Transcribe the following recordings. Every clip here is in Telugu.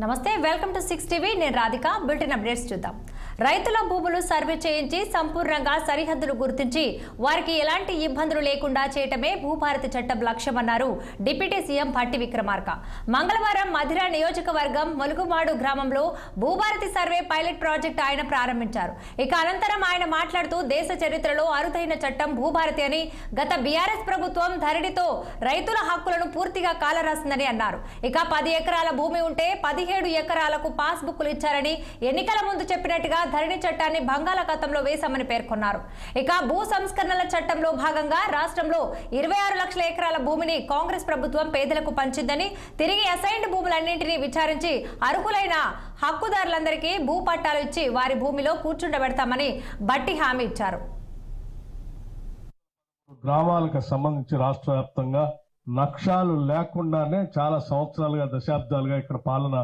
నమస్తే వెల్కమ్ టు సిక్స్ టీవీ. నేను రాధిక. బులెటిన్ అప్డేట్స్ చూద్దాం. రైతుల భూములు సర్వే చేయించి సంపూర్ణంగా సరిహద్దులు గుర్తించి వారికి ఎలాంటి ఇబ్బందులు లేకుండా చేయటమే భూభారతి చట్టం లక్ష్యమన్నారు డిప్యూటీ సీఎం భట్టి విక్రమార్క. మంగళవారం మధిర నియోజకవర్గం మలుగుమాడు గ్రామంలో భూభారతి సర్వే పైలట్ ప్రాజెక్ట్ ఆయన ప్రారంభించారు. ఇక అనంతరం ఆయన మాట్లాడుతూ దేశ చరిత్రలో అరుదైన చట్టం భూభారతి అని గత బీఆర్ఎస్ ప్రభుత్వం ధరణితో రైతుల హక్కులను పూర్తిగా కాలరాసిందని అన్నారు. ఇక పది ఎకరాల భూమి ఉంటే పదిహేడు ఎకరాలకు పాస్ బుక్లు ఇచ్చారని ఎన్నికల ముందు చెప్పినట్టుగా ధరణి చట్టాన్ని బంగాళాఖాతంలో వేశామని పేర్కొన్నారు. ఇక భూ సంస్కరణల చట్టంలో భాగంగా రాష్ట్రంలో ఇరవై ఆరు లక్షల ఎకరాల భూమిని కాంగ్రెస్ ప్రభుత్వం పేదలకు పంచిందని తిరిగి అసైన్డ్ భూములన్నింటినీ విచారించి అర్హులైన హక్కుదారులందరికీ భూ పట్టాలు ఇచ్చి వారి భూమిలో కూర్చుండబెడతామని బట్టి హామీ ఇచ్చారు. గ్రామాలకు సంబంధించి రాష్ట్ర వ్యాప్తంగా లక్ష్యాలు లేకుండానే చాలా సంవత్సరాలుగా దశాబ్దాలుగా ఇక్కడ పాలన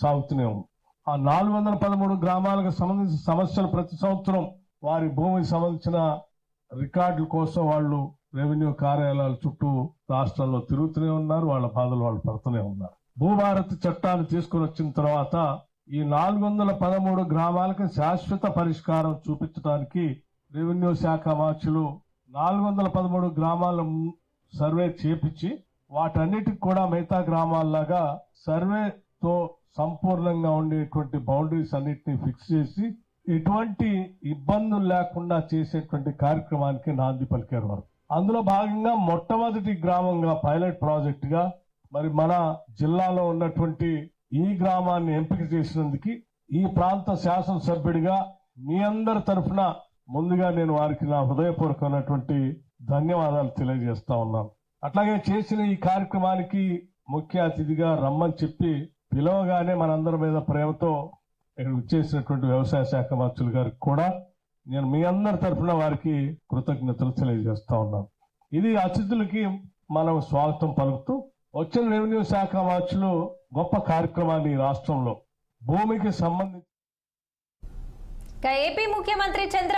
సాగుతూనే ఉంది. ఆ నాలుగు వందల పదమూడు గ్రామాలకు సంబంధించిన సమస్యలు ప్రతి సంవత్సరం వారి భూమికి సంబంధించిన రికార్డుల కోసం వాళ్ళు రెవెన్యూ కార్యాలయాల చుట్టూ రాష్ట్రంలో తిరుగుతూనే ఉన్నారు వాళ్ళ బాధలు వాళ్ళు పడుతూనే ఉన్నారు. భూభారతి చట్టాన్ని తీసుకుని వచ్చిన తర్వాత ఈ నాలుగు వందల పదమూడు గ్రామాలకు శాశ్వత పరిష్కారం చూపించడానికి రెవెన్యూ శాఖ మార్చులు నాలుగు వందల పదమూడు గ్రామాల సర్వే చేపించి వాటన్నిటికి కూడా మిగతా గ్రామాల్లాగా తో సంపూర్ణంగా ఉండేటువంటి బౌండరీస్ అన్నిటిని ఫిక్స్ చేసి ఎటువంటి ఇబ్బందులు లేకుండా చేసేటువంటి కార్యక్రమానికి నాంది పలికారు వారు. అందులో భాగంగా మొట్టమొదటి గ్రామంగా పైలట్ ప్రాజెక్ట్గా మరి మన జిల్లాలో ఉన్నటువంటి ఈ గ్రామాన్ని ఎంపిక చేసినందుకు ఈ ప్రాంత శాసనసభ్యుడిగా మీ అందరి తరఫున ముందుగా నేను వారికి నా హృదయపూర్వకమైనటువంటి ధన్యవాదాలు తెలియజేస్తా ఉన్నాను. అట్లాగే చేసిన ఈ కార్యక్రమానికి ముఖ్య అతిథిగా రమ్మని చెప్పి పిలవగానే మనందరి మీద ప్రేమతో ఇక్కడ వచ్చేసినటువంటి వ్యవసాయ శాఖ మంత్రులు గారికి కూడా నేను మీ అందరి తరఫున వారికి కృతజ్ఞతలు తెలియజేస్తా ఉన్నాను. ఇది అతిథులకి మనం స్వాగతం పలుకుతూ వచ్చిన రెవెన్యూ శాఖ మార్చులు గొప్ప కార్యక్రమాన్ని రాష్ట్రంలో భూమికి సంబంధించి ఏపీ ముఖ్యమంత్రి చంద్రబాబు